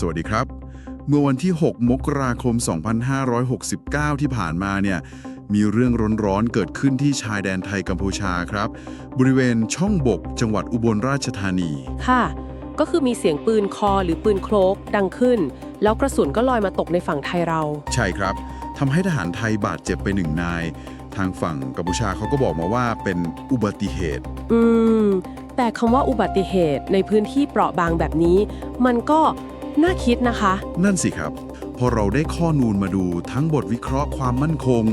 สวัสดีครับ เมื่อวันที่ 6 มกราคม 2569 ที่ผ่านมาเนี่ยมีเรื่องร้อนๆเกิดขึ้นที่ชายแดนไทยกัมพูชาครับ บริเวณช่องบก จังหวัดอุบลราชธานี ค่ะ ก็คือมีเสียงปืนคอหรือปืนโครกดังขึ้น แล้วกระสุนก็ลอยมาตกในฝั่งไทยเรา ใช่ครับทำให้ทหารไทยบาดเจ็บไปหนึ่งนาย ทางฝั่งกัมพูชาเขาก็บอกมาว่าเป็นอุบัติเหตุ อืม แต่คำว่าอุบัติเหตุในพื้นที่เปราะบางแบบนี้ มันก็ น่าคิดนะคะ นั่นสิครับ พอเราได้ข้อนูนมาดูทั้งบทวิเคราะห์ความมั่นคง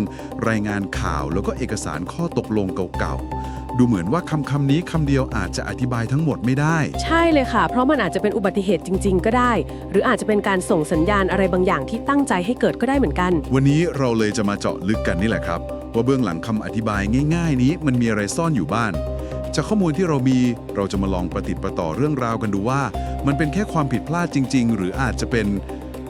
รายงานข่าวแล้วก็เอกสารข้อตกลงเก่าๆ ดูเหมือนว่าคำคำนี้คำเดียวอาจจะอธิบายทั้งหมดไม่ได้ ใช่เลยค่ะ เพราะมันอาจจะเป็นอุบัติเหตุจริง ๆ ก็ได้ หรืออาจจะเป็นการส่งสัญญาณอะไรบางอย่างที่ตั้งใจให้เกิดก็ได้เหมือนกัน วันนี้เราเลยจะมาเจาะลึกกันนี่แหละครับ ว่าเบื้องหลังคำอธิบายง่าย ๆ นี้มันมีอะไรซ่อนอยู่บ้าง จากข้อมูลที่เรามี เราจะมาลองประติดประต่อเรื่องราวกันดูว่า มันเป็นแค่ความผิดพลาดจริง ๆ หรืออาจจะเป็น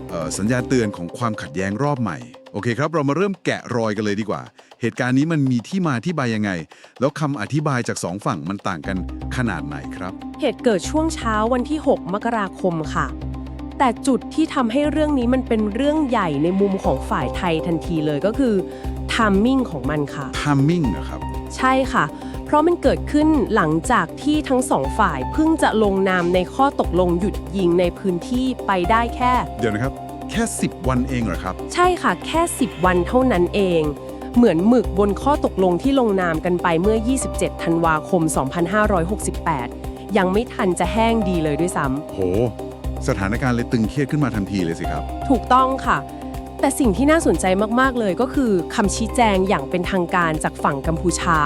เอ่อสัญญาณเตือนของความขัดแย้งรอบใหม่ โอเคครับ เรามาเริ่มแกะรอยกันเลยดีกว่า เหตุการณ์นี้มันมีที่มาที่ไปยังไง แล้วคำอธิบายจากสองฝั่งมันต่างกันขนาดไหนครับ เหตุเกิดช่วงเช้าวันที่ 6 มกราคมค่ะ แต่จุดที่ทำให้เรื่องนี้มันเป็นเรื่องใหญ่ในมุมของฝ่ายไทยทันทีเลยก็คือทามมิ่งของมันค่ะ timing นะครับ ใช่ค่ะ เพราะมันเกิดขึ้นหลังจากที่ทั้งสองฝ่ายเพิ่งจะลงนามในข้อตกลงหยุดยิงในพื้นที่ไปได้แค่ เดี๋ยวนะครับ แค่ 10 วันเองเหรอครับ ใช่ค่ะ แค่ 10 วันเท่านั้นเอง เหมือนหมึกบนข้อตกลงที่ลงนามกันไปเมื่อ 27 ธันวาคม 2568 ยังไม่ทันจะแห้งดีเลยด้วยซ้โห สถานการณ์เลยตึงเครียดขึ้นมาทันทีเลยสิครับำถูกต้องค่ะ แต่สิ่งที่น่าสนใจมาก ๆ เลยก็คือคำชี้แจงอย่างเป็นทางการจากฝั่งกัมพูชา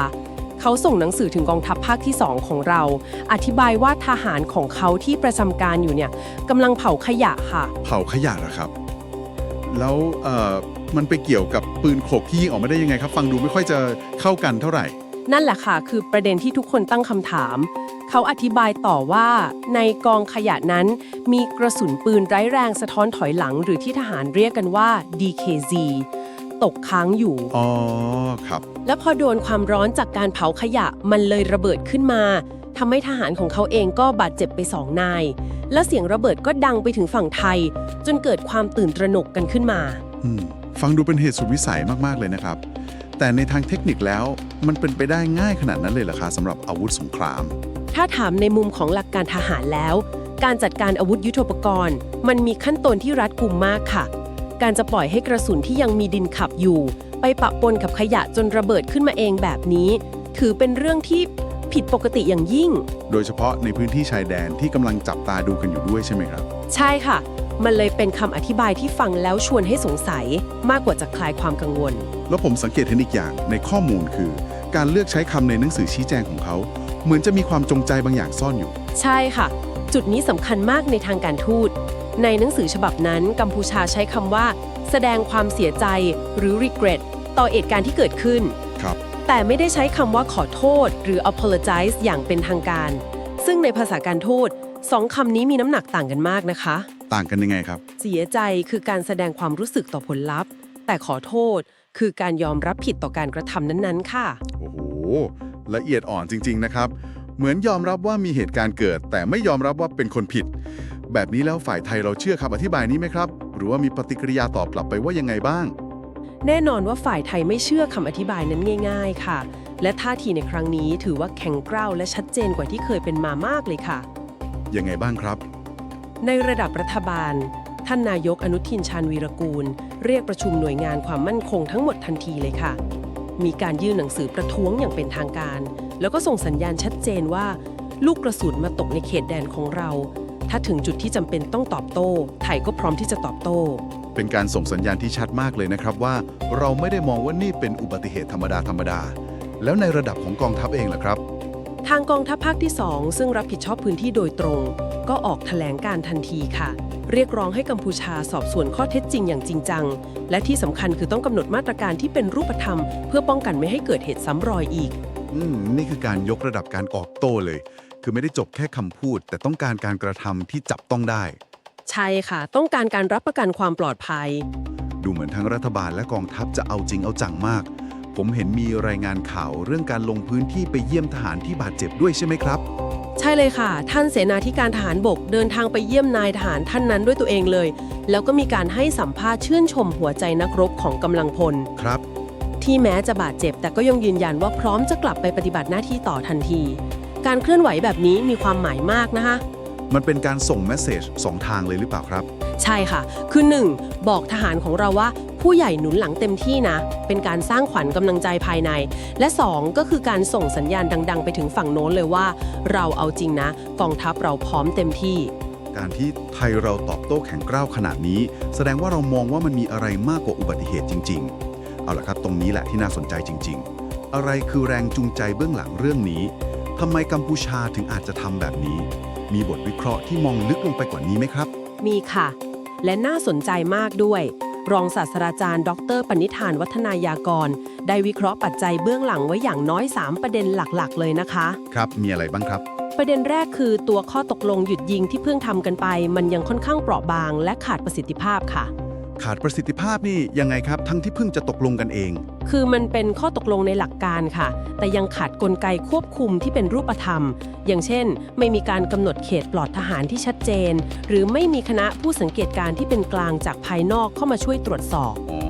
เขาส่งหนังสือถึงกองทัพภาคที่ 2 ของเรา อธิบายว่าทหารของเขาที่ประจำการอยู่เนี่ยกำลังเผาขยะค่ะ เผาขยะเหรอครับ แล้วเอ่อมันไปเกี่ยวกับปืนโขกที่ยิงออกมาได้ยังไงครับ ฟังดูไม่ค่อยจะเข้ากันเท่าไหร่ นั่นแหละค่ะ คือประเด็นที่ทุกคนตั้งคำถาม เขาอธิบายต่อว่าในกองขยะนั้น มีกระสุนปืนไร้แรงสะท้อนถอยหลัง หรือที่ทหารเรียกกันว่า DKZ ตกค้างอยู่ อ๋อครับ และพอโดนความร้อนจากการเผาขยะมันเลยระเบิดขึ้นมาทำให้ทหารของเขาเองก็บาดเจ็บไปสองนาย และเสียงระเบิดก็ดังไปถึงฝั่งไทย จนเกิดความตื่นตระหนกกันขึ้นมา อืม ฟังดูเป็นเหตุสุดวิสัยมาก ๆ เลยนะครับ แต่ในทางเทคนิคแล้วมันเป็นไปได้ง่ายขนาดนั้นเลยเหรอคะสำหรับอาวุธสงคราม ถ้าถามในมุมของหลักการทหารแล้ว การจัดการอาวุธยุทโธปกรณ์ มันมีขั้นตอนที่รัดกุมมากค่ะ การจะปล่อยให้กระสุนที่ยังมีดินขับอยู่ ไปปะปนกับขยะจนระเบิดขึ้นมาเองแบบนี้ ถือเป็นเรื่องที่ผิดปกติอย่างยิ่ง โดยเฉพาะในพื้นที่ชายแดนที่กำลังจับตาดูกันอยู่ด้วยใช่ไหมครับ ใช่ค่ะ มันเลยเป็นคำอธิบายที่ฟังแล้วชวนให้สงสัย มากกว่าจะคลายความกังวล แล้วผมสังเกตเห็นอีกอย่างในข้อมูลคือ การเลือกใช้คำในหนังสือชี้แจงของเขา เหมือนจะมีความจงใจบางอย่างซ่อนอยู่ ใช่ค่ะ จุดนี้สำคัญมากในทางการทูต ในหนังสือฉบับนั้นกัมพูชาใช้คำว่า แสดงความเสียใจหรือ regret ต่อเหตุการณ์ที่เกิดขึ้น ครับ แต่ไม่ได้ใช้คำว่าขอโทษ หรือ apologize อย่างเป็นทางการ ซึ่งในภาษาการทูตสองคำนี้มีน้ำหนักต่างกันมากนะคะ ต่างกันยังไงครับ เสียใจคือการแสดงความรู้สึกต่อผลลัพธ์ แต่ขอโทษคือการยอมรับผิดต่อการกระทำนั้นๆ ค่ะ โอ้โห ละเอียดอ่อนจริง ๆ นะครับ เหมือนยอมรับว่ามีเหตุการณ์เกิด แต่ไม่ยอมรับว่าเป็นคนผิด แบบนี้แล้วฝ่ายไทยเราเชื่อคำอธิบายนี้ไหมครับ หรือว่ามีปฏิกิริยาตอบกลับไปว่ายังไงบ้าง แน่นอนว่าฝ่ายไทยไม่เชื่อคำอธิบายนั้นง่าย ๆ ค่ะ และท่าทีในครั้งนี้ถือว่าแข็งกร้าวและชัดเจนกว่าที่เคยเป็นมามากเลยค่ะ ยังไงบ้างครับ ในระดับรัฐบาล ท่านนายกอนุทินชาญวีรกูล เรียกประชุมหน่วยงานความมั่นคงทั้งหมดทันทีเลยค่ะ มีการยื่นหนังสือประท้วงอย่างเป็นทางการ แล้วก็ส่งสัญญาณชัดเจนว่า ลูกกระสุนมาตกในเขตแดนของเรา ถ้าถึงจุดที่จำเป็นต้องตอบโต้ ไทยก็พร้อมที่จะตอบโต้ เป็นการส่งสัญญาณที่ชัดมากเลยนะครับว่า เราไม่ได้มองว่านี่เป็นอุบัติเหตุธรรมดาธรรมดา แล้วในระดับของกองทัพเองล่ะครับ ทางกองทัพภาคที่ 2 ซึ่งรับผิดชอบพื้นที่โดยตรง ก็ออกแถลงการทันทีค่ะ เรียกร้องให้กัมพูชาสอบสวนข้อเท็จจริงอย่างจริงจัง และที่สำคัญคือต้องกำหนดมาตรการที่เป็นรูปธรรม เพื่อป้องกันไม่ให้เกิดเหตุซ้ำรอยอีก อืม นี่คือการยกระดับการออกโต้เลย คือไม่ได้จบแค่คำพูด แต่ต้องการการกระทำที่จับต้องได้ ใช่ค่ะ ต้องการการรับประกันความปลอดภัย ดูเหมือนทั้งรัฐบาลและกองทัพจะเอาจริงเอาจังมาก ผมเห็นมีรายงานข่าวเรื่องการลงพื้นที่ไปเยี่ยมทหารที่บาดเจ็บด้วยใช่ไหมครับ ใช่เลยค่ะ ท่านเสนาธิการทหารบกเดินทางไปเยี่ยมนายทหารท่านนั้นด้วยตัวเองเลย แล้วก็มีการให้สัมภาษณ์ชื่นชมหัวใจนักรบของกำลังพล ครับ ที่แม้จะบาดเจ็บแต่ก็ยังยืนยันว่าพร้อมจะกลับไปปฏิบัติหน้าที่ต่อทันที การเคลื่อนไหวแบบนี้มีความหมายมากนะคะ มันเป็นการส่งแมสเซจสองทางเลยหรือเปล่าครับ ใช่ค่ะ คือ 1. บอกทหารของเราว่าผู้ใหญ่หนุนหลังเต็มที่นะ เป็นการสร้างขวัญกำลังใจภายใน และ 2. ก็คือการส่งสัญญาณดัง ๆ ไปถึงฝั่งโน้นเลยว่า เราเอาจริงนะ กองทัพเราพร้อมเต็มที่ การที่ไทยเราตอบโต้แข็งกร้าวขนาดนี้ แสดงว่าเรามองว่ามันมีอะไรมากกว่าอุบัติเหตุจริง ๆ เอาละครับ ตรงนี้แหละที่น่าสนใจจริง ๆ อะไรคือแรงจูงใจเบื้องหลังเรื่องนี้ ทำไมกัมพูชาถึงอาจจะทำแบบนี้ มีบทวิเคราะห์ที่มองลึกลงไปกว่านี้ไหมครับ มีค่ะ และน่าสนใจมากด้วย รองศาสตราจารย์ ดร ปณิธานวัฒนายากร ได้วิเคราะห์ปัจจัยเบื้องหลังไว้อย่างน้อย 3 ประเด็นหลักๆ เลยนะคะ ครับ มีอะไรบ้างครับ ประเด็นแรกคือตัวข้อตกลงหยุดยิงที่เพิ่งทำกันไป มันยังค่อนข้างเปราะบาง และขาดประสิทธิภาพค่ะ ขาดประสิทธิภาพนี่ยังไงครับ ทั้งที่เพิ่งจะตกลงกันเอง คือมันเป็นข้อตกลงในหลักการค่ะ แต่ยังขาดกลไกควบคุมที่เป็นรูปธรรม อย่างเช่น ไม่มีการกำหนดเขตปลอดทหารที่ชัดเจน หรือไม่มีคณะผู้สังเกตการณ์ที่เป็นกลางจากภายนอกเข้ามาช่วยตรวจสอบ อ๋อ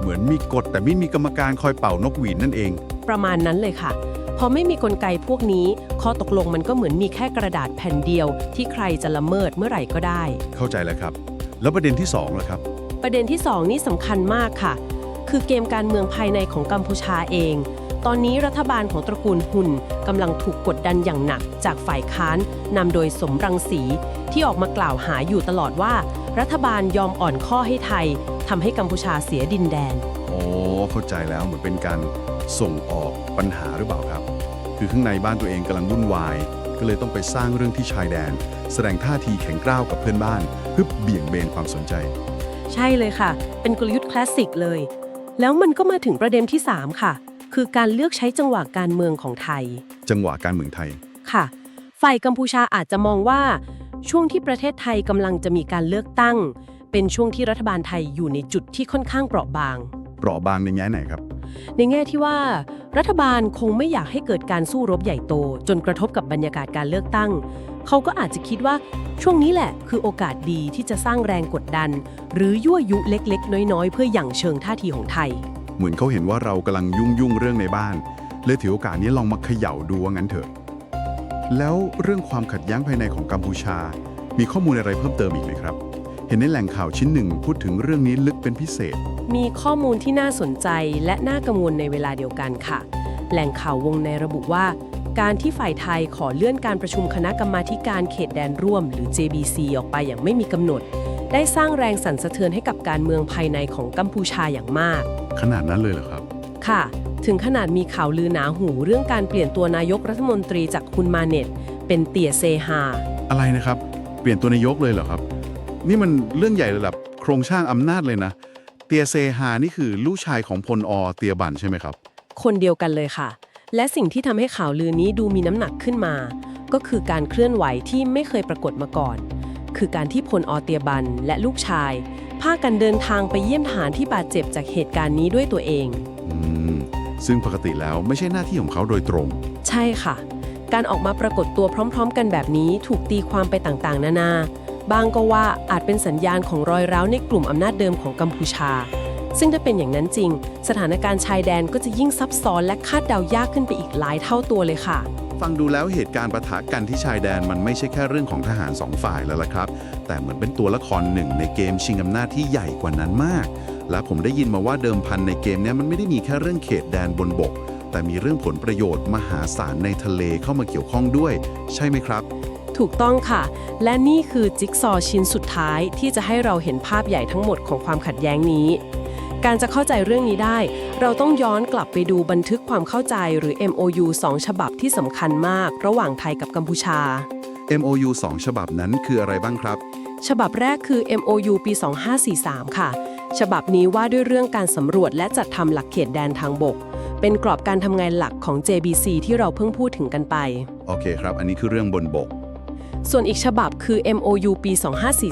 เหมือนมีกฎแต่ไม่มีกรรมการคอยเป่านกหวีดนั่นเอง ประมาณนั้นเลยค่ะ พอไม่มีกลไกพวกนี้ ข้อตกลงมันก็เหมือนมีแค่กระดาษแผ่นเดียว ที่ใครจะละเมิดเมื่อไหร่ก็ได้ เข้าใจแล้วครับ แล้วประเด็นที่2ล่ะครับ ประเด็นที่ 2 นี่สำคัญมากค่ะ คือเกมการเมืองภายในของกัมพูชาเอง ตอนนี้รัฐบาลของตระกูลหุ่นกำลังถูกกดดันอย่างหนัก จากฝ่ายค้านนำโดยสมรังสี ที่ออกมากล่าวหาอยู่ตลอดว่า รัฐบาลยอมอ่อนข้อให้ไทยทำให้กัมพูชาเสียดินแดน อ๋อ เข้าใจแล้วเหมือนเป็นการส่งออกปัญหาหรือเปล่าครับ คือข้างในบ้านตัวเองกำลังวุ่นวาย ก็เลยต้องไปสร้างเรื่องที่ชายแดน แสดงท่าทีแข็งกร้าวกับเพื่อนบ้านเพื่อเบี่ยงเบนความสนใจ ใช่เลยค่ะ เป็นกลยุทธ์คลาสสิกเลย แล้วมันก็มาถึงประเด็นที่ 3 ค่ะ คือการเลือกใช้จังหวะการเมืองของไทย จังหวะการเมืองไทยค่ะ ฝ่ายกัมพูชาอาจจะมองว่า ช่วงที่ประเทศไทยกำลังจะมีการเลือกตั้ง เป็นช่วงที่รัฐบาลไทยอยู่ในจุดที่ค่อนข้างเปราะบาง เปราะบางในแง่ไหนครับ ในแง่ที่ว่า รัฐบาลคงไม่อยากให้เกิดการสู้รบใหญ่โต จนกระทบกับบรรยากาศการเลือกตั้ง เขาก็อาจจะคิดว่าช่วงนี้แหละ คือโอกาสดีที่จะสร้างแรงกดดัน หรือยั่วยุเล็กๆ น้อยๆ เพื่อหยั่งเชิงท่าทีของไทย เหมือนเขาเห็นว่าเรากำลังยุ่งยุ่งๆเรื่องในบ้านเลยถือโอกาสนี้ลองมาเขย่าดูว่างั้นเถอะ แล้วเรื่องความขัดแย้งภายในของกัมพูชา มีข้อมูลอะไรเพิ่มเติมอีกไหมครับเห็นในแหล่งข่าวชิ้นหนึ่งพูดถึงเรื่องนี้ลึกเป็นพิเศษ มีข้อมูลที่น่าสนใจและน่ากังวลในเวลาเดียวกันค่ะ แหล่งข่าววงในระบุว่า การที่ฝ่ายไทยขอเลื่อนการประชุมคณะกรรมาธิการเขตแดนร่วม หรือ JBC ออกไปอย่างไม่มีกำหนด ได้สร้างแรงสั่นสะเทือนให้กับการเมืองภายในของกัมพูชาอย่างมาก ขนาดนั้นเลยเหรอครับ ค่ะ ถึงขนาดมีข่าวลือหนาหูเรื่องการเปลี่ยนตัวนายกรัฐมนตรีจากคุณมาเน็ต เป็นเตี่ยเซฮาอะไรนะครับ เปลี่ยนตัวนายกเลยเหรอครับ นี่มันเรื่องใหญ่ระดับโครงสร้างอำนาจเลยนะ เตียเซฮานี่คือลูกชายของพลอเตียบันใช่ไหมครับ คนเดียวกันเลยค่ะ และสิ่งที่ทำให้ข่าวลือนี้ดูมีน้ำหนักขึ้นมา ก็คือการเคลื่อนไหวที่ไม่เคยปรากฏมาก่อน คือการที่พลอเตียบันและลูกชายพากันเดินทางไปเยี่ยมทหารที่บาดเจ็บจากเหตุการณ์นี้ด้วยตัวเองอืมซึ่งปกติแล้วไม่ใช่หน้าที่ของเขาโดยตรง ใช่ค่ะ การออกมาปรากฏตัวพร้อม ๆ กันแบบนี้ถูกตีความไปต่างๆ นานา บางก็ว่าอาจเป็นสัญญาณของรอยร้าวในกลุ่มอำนาจเดิมของกัมพูชา ซึ่งถ้าเป็นอย่างนั้นจริง สถานการณ์ชายแดนก็จะยิ่งซับซ้อนและคาดเดายากขึ้นไปอีกหลายเท่าตัวเลยค่ะ ฟังดูแล้วเหตุการณ์ประทะกันที่ชายแดนมันไม่ใช่แค่เรื่องของทหารสองฝ่ายแล้วล่ะครับ แต่เหมือนเป็นตัวละครหนึ่งในเกมชิงอำนาจที่ใหญ่กว่านั้นมาก และผมได้ยินมาว่าเดิมพันในเกมนี้มันไม่ได้มีแค่เรื่องเขตแดนบนบก แต่มีเรื่องผลประโยชน์มหาศาลในทะเลเข้ามาเกี่ยวข้องด้วย ใช่ไหมครับ ถูกต้องค่ะ และนี่คือจิ๊กซอว์ชิ้นสุดท้ายที่จะให้เราเห็นภาพใหญ่ทั้งหมดของความขัดแย้งนี้ การจะเข้าใจเรื่องนี้ได้ เราต้องย้อนกลับไปดูบันทึกความเข้าใจหรือ MOU 2 ฉบับที่สำคัญมาก ระหว่างไทยกับกัมพูชา MOU 2 ฉบับนั้นคืออะไรบ้างครับ ฉบับแรกคือ MOU ปี 2543 ค่ะ ฉบับนี้ว่าด้วยเรื่องการสำรวจและจัดทำหลักเขตแดนทางบก เป็นกรอบการทำงานหลักของ JBC ที่เราเพิ่งพูดถึงกันไป โอเคครับ อันนี้คือเรื่องบนบก ส่วนอีกฉบับคือ MOU ปี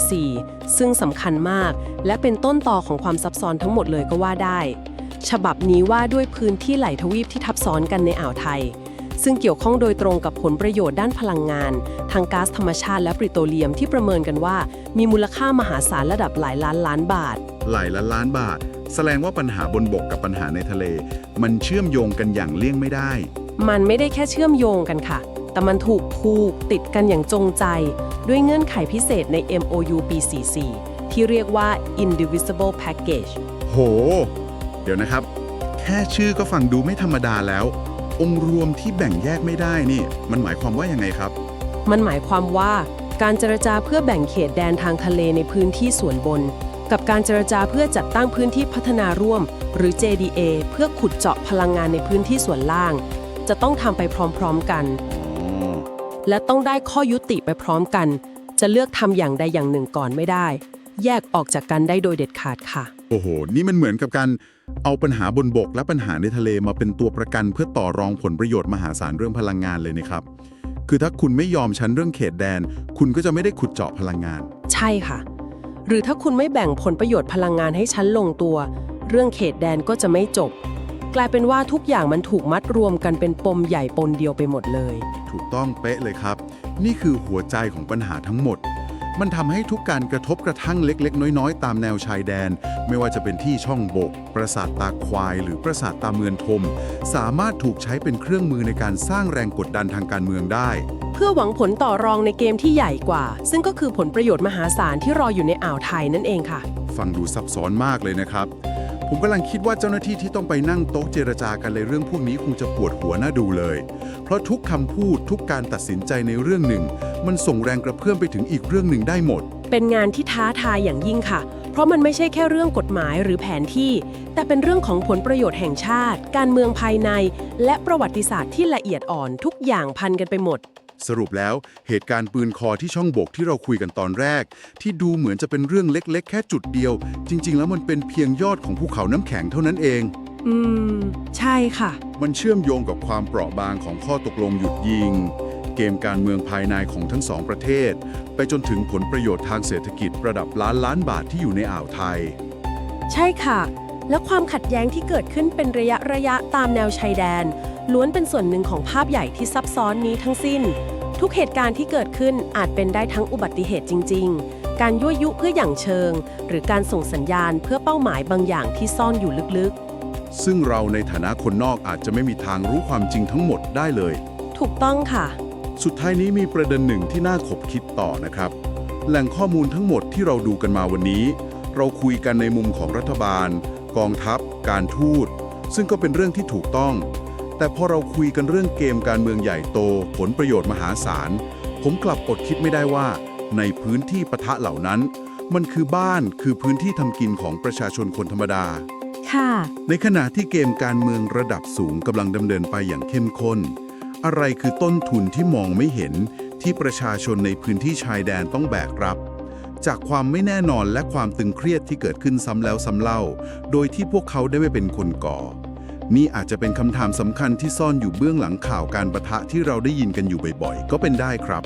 2544 ซึ่งสำคัญมาก และเป็นต้นต่อของความซับซ้อนทั้งหมดเลยก็ว่าได้ ฉบับนี้ว่าด้วยพื้นที่ไหลทวีปที่ทับซ้อนกันในอ่าวไทย ซึ่งเกี่ยวข้องโดยตรงกับผลประโยชน์ด้านพลังงาน ทางก๊าซธรรมชาติและปริโตรเลียมที่ประเมินกันว่า มีมูลค่ามหาศาลระดับหลายล้านล้านบาท หลายล้านล้านบาท แสดงว่าปัญหาบนบกกับปัญหาในทะเล มันเชื่อมโยงกันอย่างเลี่ยงไม่ได้ มันไม่ได้แค่เชื่อมโยงกันค่ะ แต่มันถูกผูกติดกันอย่างจงใจ ด้วยเงื่อนไขพิเศษใน MOU ปี 44 ที่เรียกว่า indivisible package โห เดี๋ยวนะครับ แค่ชื่อก็ฟังดูไม่ธรรมดาแล้ว องค์รวมที่แบ่งแยกไม่ได้นี่ มันหมายความว่ายังไงครับ มันหมายความว่าการเจรจาเพื่อแบ่งเขตแดนทางทะเลในพื้นที่ส่วนบน กับการเจรจาเพื่อจัดตั้งพื้นที่พัฒนาร่วม หรือ JDA เพื่อขุดเจาะพลังงานในพื้นที่ส่วนล่าง จะต้องทำไปพร้อมๆกันอ๋อ และต้องได้ข้อยุติไปพร้อมกัน จะเลือกทำอย่างใดอย่างหนึ่งก่อนไม่ได้ แยกออกจากกันได้โดยเด็ดขาดค่ะ โอ้โห นี่มันเหมือนกับการเอาปัญหาบนบกและปัญหาในทะเลมาเป็นตัวประกันเพื่อต่อรองผลประโยชน์มหาศาลเรื่องพลังงานเลยนะครับ คือถ้าคุณไม่ยอมฉันเรื่องเขตแดน คุณก็จะไม่ได้ขุดเจาะพลังงาน ใช่ค่ะ หรือถ้าคุณไม่แบ่งผลประโยชน์พลังงานให้ชั้นลงตัว เรื่องเขตแดนก็จะไม่จบ กลายเป็นว่าทุกอย่างมันถูกมัดรวมกันเป็นปมใหญ่ปนเดียวไปหมดเลย ถูกต้องเป๊ะเลยครับ นี่คือหัวใจของปัญหาทั้งหมด มันทำให้ทุกการกระทบกระทั่งเล็ก ๆ น้อย ๆ ตามแนวชายแดน ไม่ว่าจะเป็นที่ช่องบก ปราสาทตาควาย หรือปราสาทตาเมือนทม สามารถถูกใช้เป็นเครื่องมือในการสร้างแรงกดดันทางการเมืองได้ เพื่อหวังผลต่อรองในเกมที่ใหญ่กว่า ซึ่งก็คือผลประโยชน์มหาศาลที่รออยู่ในอ่าวไทยนั่นเองค่ะ ฟังดูซับซ้อนมากเลยนะครับ ผมกำลังคิดว่าเจ้าหน้าที่ที่ต้องไปนั่งโต๊ะเจรจากันเลยเรื่องพวกนี้คงจะปวดหัวน่าดูเลย เพราะทุกคำพูดทุกการตัดสินใจในเรื่องหนึ่ง มันส่งแรงกระเพื่อมไปถึงอีกเรื่องหนึ่งได้หมด เป็นงานที่ท้าทายอย่างยิ่งค่ะ เพราะมันไม่ใช่แค่เรื่องกฎหมายหรือแผนที่ แต่เป็นเรื่องของผลประโยชน์แห่งชาติ การเมืองภายใน และประวัติศาสตร์ที่ละเอียดอ่อนทุกอย่างพันกันไปหมด สรุปแล้วเหตุการณ์ปืนคอที่ช่องบกที่เราคุยกันตอนแรก ที่ดูเหมือนจะเป็นเรื่องเล็กๆ แค่จุดเดียว จริง ๆ แล้วมันเป็นเพียงยอดของภูเขาน้ำแข็งเท่านั้นเอง อืม ใช่ค่ะ มันเชื่อมโยงกับความเปราะบางของข้อตกลงหยุดยิง เกมการเมืองภายในของทั้งสองประเทศ ไปจนถึงผลประโยชน์ทางเศรษฐกิจระดับล้านล้านบาทที่อยู่ในอ่าวไทย ใช่ค่ะ และความขัดแย้งที่เกิดขึ้นเป็นระยะระยะตามแนวชายแดน ล้วนเป็นส่วนหนึ่งของภาพใหญ่ที่ซับซ้อนนี้ทั้งสิ้น ทุกเหตุการณ์ที่เกิดขึ้นอาจเป็นได้ทั้งอุบัติเหตุจริง ๆ การยั่วยุเพื่ออย่างเชิง หรือการส่งสัญญาณเพื่อเป้าหมายบางอย่างที่ซ่อนอยู่ลึกซึ่งเราในฐานะคนนอกอาจจะไม่มีทางรู้ความจริงทั้งหมดได้เลยๆถูกต้องค่ะ สุดท้ายนี้มีประเด็นหนึ่งที่น่าขบคิดต่อนะครับ แหล่งข้อมูลทั้งหมดที่เราดูกันมาวันนี้ เราคุยกันในมุมของรัฐบาล กองทัพ การทูต ซึ่งก็เป็นเรื่องที่ถูกต้อง แต่พอเราคุยกันเรื่องเกมการเมืองใหญ่โต ผลประโยชน์มหาศาล ผมกลับอดคิดไม่ได้ว่า ในพื้นที่ปะทะเหล่านั้น มันคือบ้านคือพื้นที่ทำกินของประชาชนคนธรรมดา ค่ะ ในขณะที่เกมการเมืองระดับสูงกำลังดำเนินไปอย่างเข้มข้น อะไรคือต้นทุนที่มองไม่เห็นที่ประชาชนในพื้นที่ชายแดนต้องแบกรับ จากความไม่แน่นอนและความตึงเครียดที่เกิดขึ้นซ้ำแล้วซ้ำเล่า โดยที่พวกเขาได้ไม่เป็นคนก่อ นี่อาจจะเป็นคำถามสำคัญที่ซ่อนอยู่เบื้องหลังข่าวการประทะที่เราได้ยินกันอยู่บ่อยๆ ก็เป็นได้ครับ